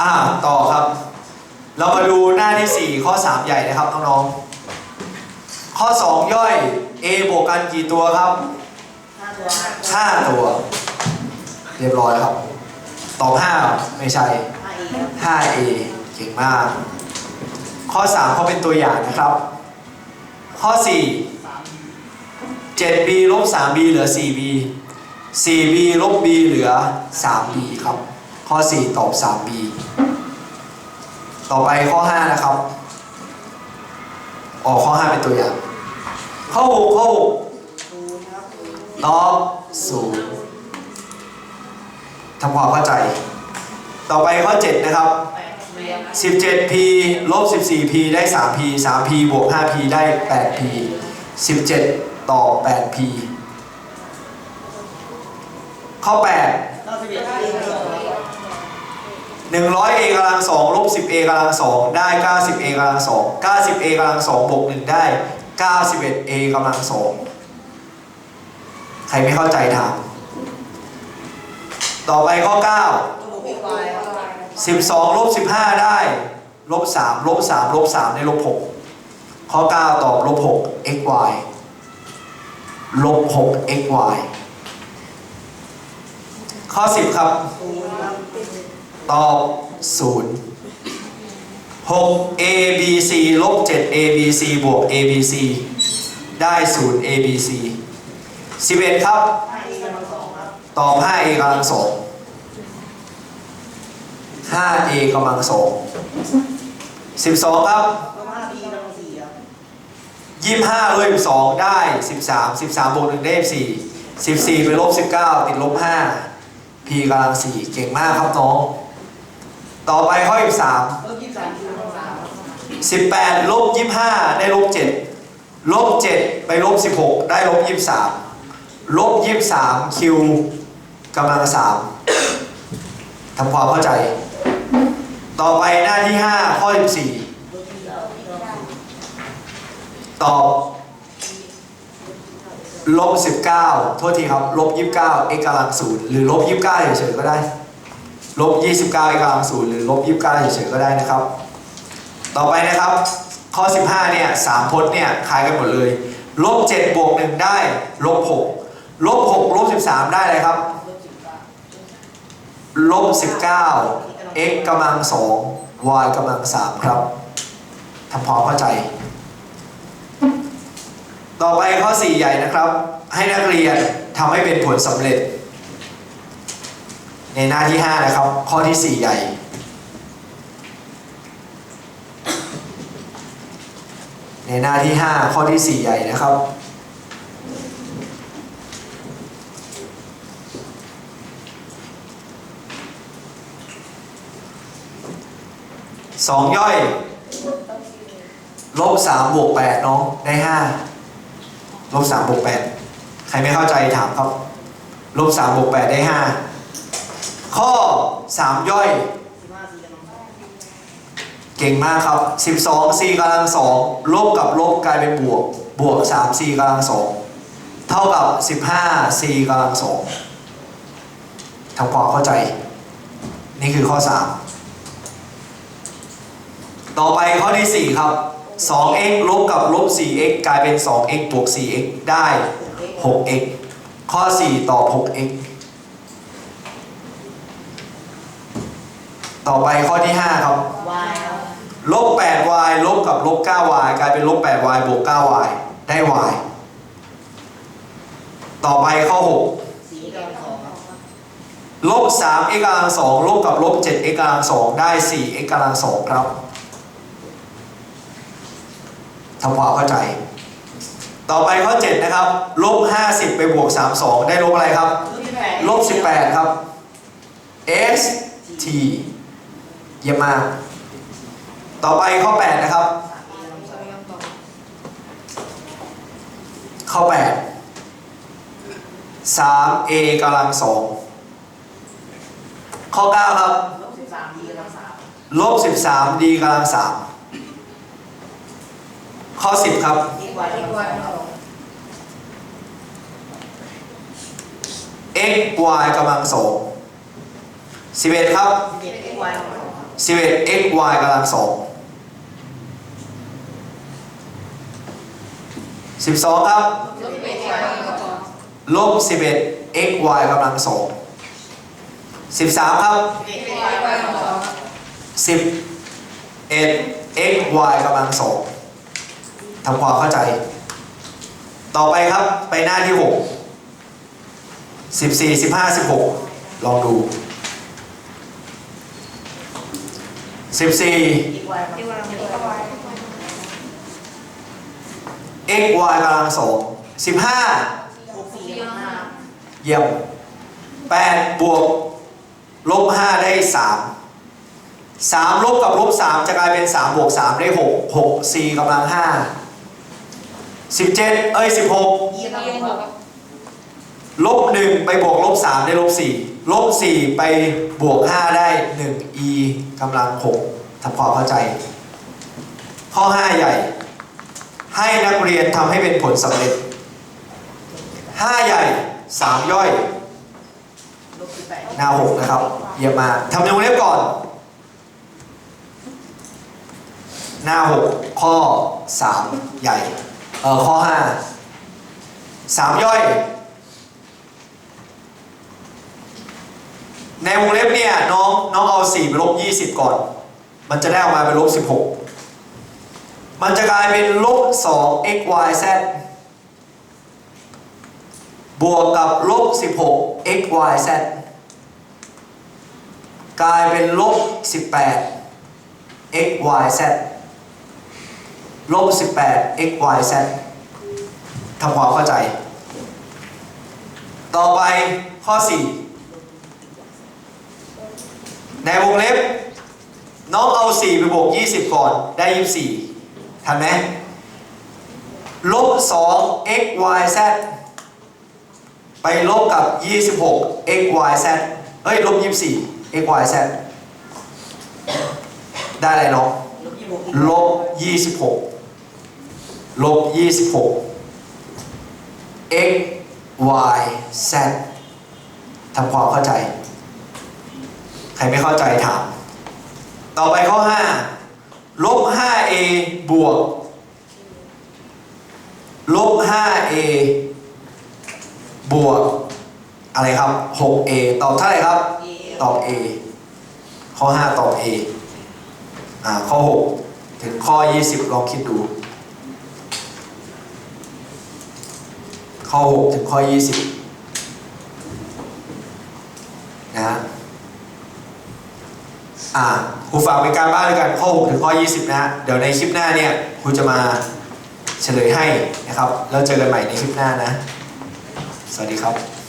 อ่าต่อครับ เรามาดูหน้าที่ 4 ข้อ 3 ใหญ่นะครับน้องๆข้อ 2 ย่อย a บวกกันกี่ตัวครับห้าตัว 5 ตัว เรียบร้อยครับตอบ5ไม่ใช่ห้าเอ 5a เก่งมาก ข้อ 3 เขาเป็นตัวอย่างนะครับ ข้อ 4 7b ลบ 3b เหลือ 4b 4b ลบ b เหลือ 3b ครับ ข้อ 4 ตอบ 3b ต่อไปข้อ 5 นะครับ ออกข้อ 5 เป็นตัวอย่าง ข้อ 6 ข้อ 6 ตอบ 0ทำความเข้าใจ ต่อไปข้อ 7 นะครับ 17p ลบ 14p ได้ 3p 3p บวก 5p ได้ 8p 17 ต่อ 8p ข้อ 8 100a กำลัง2ลบ 10a กำลัง2ได้ 90a กำลัง2 90a กำลัง2บวก1ได้ 91a กำลัง2ใครไม่เข้าใจถามต่อไปข้อ 9 12ลบ15 ได้ลบ3ลบ3ลบ3ได้ลบ6ข้อ 9 ตอบลบ6 xy ลบ6 xy ข้อ 10 ครับ ตอบศูนย์ครับตอบ0 6 abc ลบ7 abc บวก abc ได้0 abc 11ครับเอกำลังสองครับ ตอบ 5a กำลัง2 5a กำลัง2 12ครับลบห้าบีกำลังครับยี่ห้าเลบสองได้สิบสามสิบสามบวกหนึ่งได้สี่สิบสี่ไปลบสิบเก้าติดลบห้าพีกำลังสี่เก่งมากครับน้อง ต่อไปข้อยี่สามสิบสามบีกสามสิบแปดลบยี่ห้าได้ลบเจ็ดลบเจ็ดไปลบสิบหกได้ลบยี่สามลบยี่สามคิวกำลังสามทำความเข้าใจ ต่อไปหน้าที่ห้าข้อสิบสี่ลบยี่สี่ตอบลบสิบเก้าโทษทีครับลบยี่สิบเก้า x กำลังศูนย์หรือลบยี่สิบเก้าเฉยๆก็ได้ ลบยี่สิบเก้า x กลังศูนย์หรือลบยี่สิบเก้าเฉยๆก็ได้นะครับ ต่อไปนะครับ ข้อ 15 เนี่ยสามพจน์เนี่ยคล้ายกันหมดเลย ลบเจ็ดบวกหนึ่งได้ลบหกลบหกลบสิบสามได้เลยครับ ลบสิบเก้าลบ19 x กำลังสอง y กำลังสามครับทำความเข้าใจ ต่อไปข้อ 4 ใหญ่นะครับ ให้นักเรียนทำให้เป็นผลสำเร็จ ในหน้าที่ 5 นะครับ ข้อที่ 4 ใหญ่ ในหน้าที่ 5 ข้อที่ 4 ใหญ่นะครับสองย่อย ลบสามบวกแปดน้องได้ห้าลบสามบวกแปดใครไม่เข้าใจถามครับ ลบสามบวกแปดได้ห้า ข้อสามย่อย เก่งมากครับสิบสองสี่กำลังสองลบกับลบกลายเป็นบวก บวกสามสี่กำลังสองเท่ากับสิบห้าสี่กำลังสองทำความเข้าใจ นี่คือข้อสามต่อไปข้อที่สี่ครับ 2x ลบกับลบ 4x กลายเป็น 2x บวก 4x ได้ 6x ข้อ 4 ตอบ 6x ต่อไปข้อที่ 5 ครับวายครับลบ 8y ลบกับลบ 9y กลายเป็นลบ 8y บวก 9y ได้ y ต่อไปข้อสี่กำลังสองครับ6ลบ 3x กำลัง2ลบกับลบ 7x กำลัง2ได้ 4x กำลัง2ครับทำความเข้าใจ ต่อไปข้อ 7 นะครับ ลบ 50 ไปบวก 32 ได้ลบอะไรครับ ลบสิบแปดลบ18 ครับ s t เยี่ยมมาก ต่อไปข้อ 8 นะครับ ข้อ 8 3a กำลัง2ข้อ 9 ครับลบสิบสามดีกำลังสามลบ13 d กำลัง3ข้อ 10ครับอีกวายอีกวายครับ x y กำลัง2 11ครับสิบเอ็ดอีกวายกำลังสองครับ 11 x y 11 xy กำลังสอง12 ครับ ลบ 11 x y กำลังสอง13 ครับ 11 x y กำลังสองทำความเข้าใจ ต่อไปครับไปหน้าที่ 6 14 15 16 ลองดู 14 อีกวันที่ว่ามีก็ไว้ x y กำลังสอง15 หกสี่ห้าเยี่ยม8บวกลบ5ได้ 3 3 ลบกับลบ 3 จะกลายเป็น 3 บวก 3 ได้ 6 6 4กำลัง 5 17 เอ้ย 16 ยี่สิบยี่สิบหหกกลบ 1 ไปบวกลบ 3 ได้ลบ 4 ลบ4ไปบวก 5 ได้ 1 e กำลัง6ทำความเข้าใจ ข้อ 5 ใหญ่ ให้นักเรียนทำให้เป็นผลสำเร็จ 5 ใหญ่ 3 ย่อย หน้าหกนะครับ เยี่ยมมากทำในวงเล็บก่อน หน้าหกข้อสามใหญ่ เอ่อ ข้อห้าสามย่อย ในวงเล็บเนี่ยน้องน้องเอาสี่ไปลบยี่สิบก่อน มันจะได้ออกมาเป็นลบสิบหกมันจะกลายเป็นลบสอง x y z บวกกับลบสิบหก x y z กลายเป็นลบ18 x y z ลบ18 x y z ทำความเข้าใจ ต่อไปข้อ 4 ในวงเล็บ น้องเอา 4 ไปบวก 20 ก่อน ได้ 24ทันไหมลบ 2 x y z ไปลบกับ 26 x y z เอ้ย ลบ 24 x y z ได้อะไรน้องลบ 26 ลบ 26 x y z ทำความเข้าใจ ครไม่เข้าใจถาม ต่อไปข้อ 5 ลบ 5a บวก ลบ 5a บวก อะไรครับ 6a ตอบเท่าไหร่ครับเอตอบ A ข้อ 5 ตอบ A อ่า ข้อ 6 ถึงข้อ 20 ลองคิดดู ข้อ 6 ถึงข้อ 20 นะฮะ อ่าครูฝากเป็นการบ้านด้วยกันข้อ 6 ถึงข้อ 20 นะฮะเดี๋ยวในคลิปหน้าเนี่ยครูจะมาเฉลยให้นะครับ แล้วเจอกันใหม่ในคลิปหน้านะ สวัสดีครับ